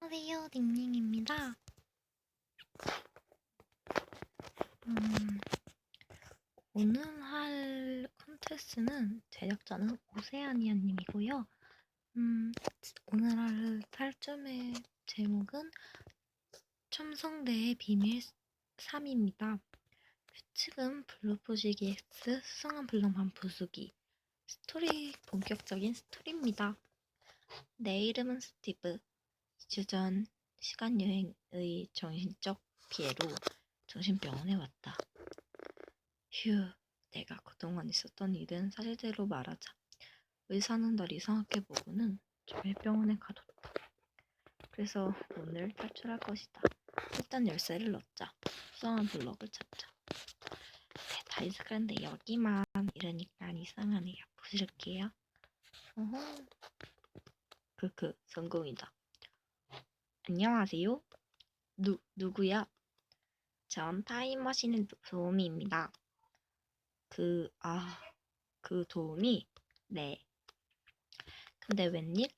안녕하세요, 닝닝입니다. 음, 오늘 할 컨테스트는 제작자는 오세아니아님이고요. 음, 오늘 할 탈춤의 제목은 첨성대의 비밀 3입니다. 규칙은 블루 부시기 X, 수상한 블럭만 부수기. 스토리, 본격적인 스토리입니다. 내 이름은 스티브. 2주 전 시간 여행의 정신적 피해로 정신병원에 왔다. 휴, 내가 그동안 있었던 일은 사실대로 말하자. 의사는 날 이상하게 보고는 정신병원에 가뒀다. 그래서 오늘 탈출할 것이다. 일단 열쇠를 넣자. 수상한 블럭을 찾자. 네, 다 익숙한데 여기만 이러니까 이상하네요. 부실게요. 어허. 크크, 성공이다. 안녕하세요. 누, 누구야? 전 타임머신의 도우미입니다. 그, 아, 그 도우미? 네. 근데 웬일?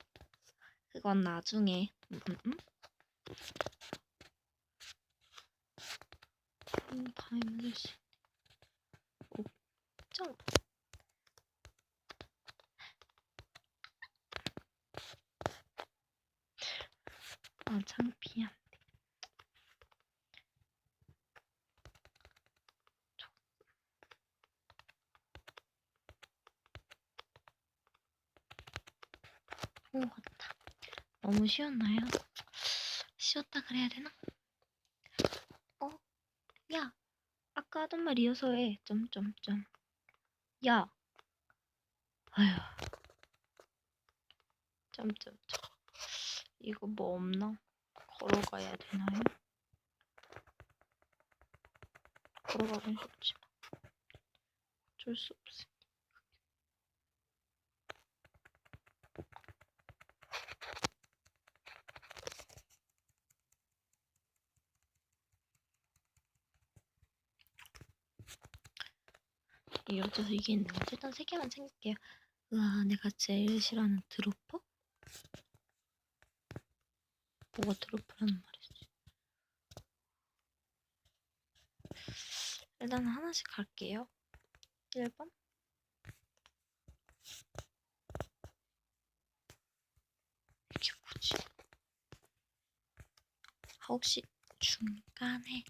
그건 나중에, 음, 음, 음? 음, 타임머신. 오, 점. 아, 창피한. 오, 같다. 너무 쉬웠나요? 쉬웠다 그래야 되나? 어? 야, 아까 하던 말 이어서 해. 점점점. 야. 아휴. 점점점. 이거 뭐 없나? 걸어가야 되나요? 걸어가긴 쉽지만 어쩔 수 없어. 이어져서 이게 있는 거지? 일단 세 개만 챙길게요. 우와, 내가 제일 싫어하는 드로퍼? 뭐가 드로프라는 말이지? 일단 하나씩 갈게요. 1번? 이게 뭐지? 아, 혹시 중간에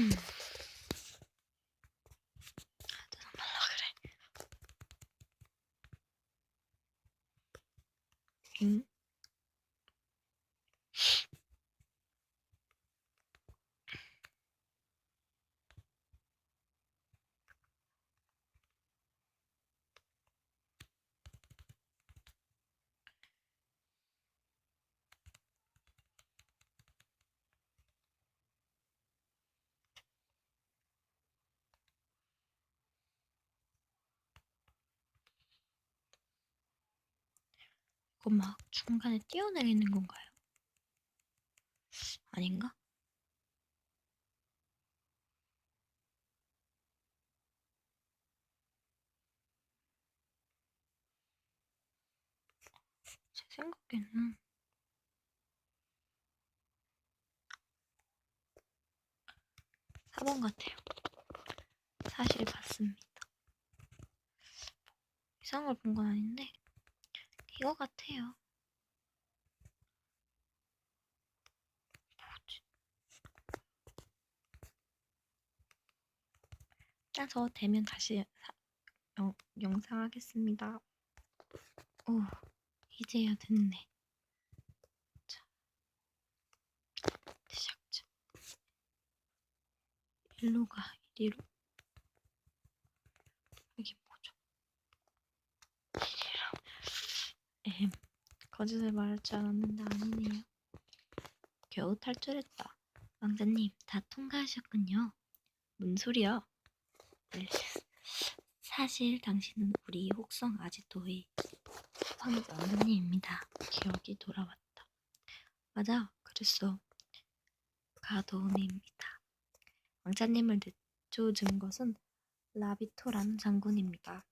Mmm. 이거 막 중간에 뛰어내리는 건가요? 아닌가? 제 생각에는 사번 같아요. 사실 봤습니다. 이상한 걸 본 건 아닌데 이거 같아요. 뭐지? 따서 되면 다시 사, 영, 영상 하겠습니다. 오, 이제야 됐네. 자, 시작자. 일로 가, 이리로. 여기 뭐죠? 엠, 거짓을 말할 줄 알았는데 아니네요. 겨우 탈출했다. 왕자님, 다 통과하셨군요. 뭔 소리야? 네. 사실 당신은 우리 혹성 아지토의 황제 왕자님입니다. 기억이 돌아왔다. 맞아, 그랬어. 가도움입니다. 왕자님을 늦춰준 것은 라비토라는 장군입니다.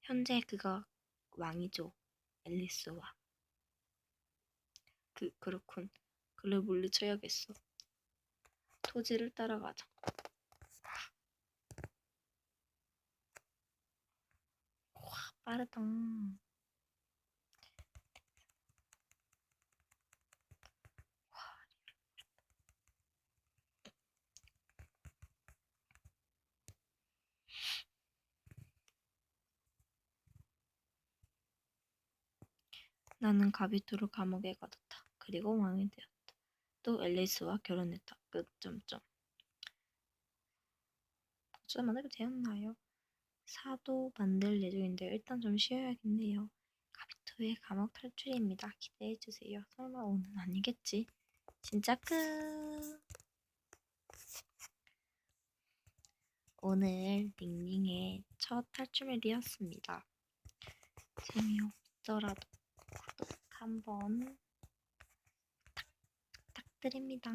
현재 그가 왕이죠. 앨리스와. 그 그렇군. 그를 물리쳐야겠어. 토지를 따라가자. 와 빠르다. 나는 가비토를 감옥에 가뒀다. 그리고 왕이 되었다. 또 앨리스와 결혼했다. 끝. 점점. 어쩌다 만나게 되었나요? 사도 만들 예정인데 일단 좀 쉬어야겠네요. 가비토의 감옥 탈출입니다. 기대해 주세요. 설마 오는 아니겠지? 진짜 끝. 오늘 닝닝의 첫 탈출일이었습니다. 재미없더라도 한번 부탁, 부탁드립니다.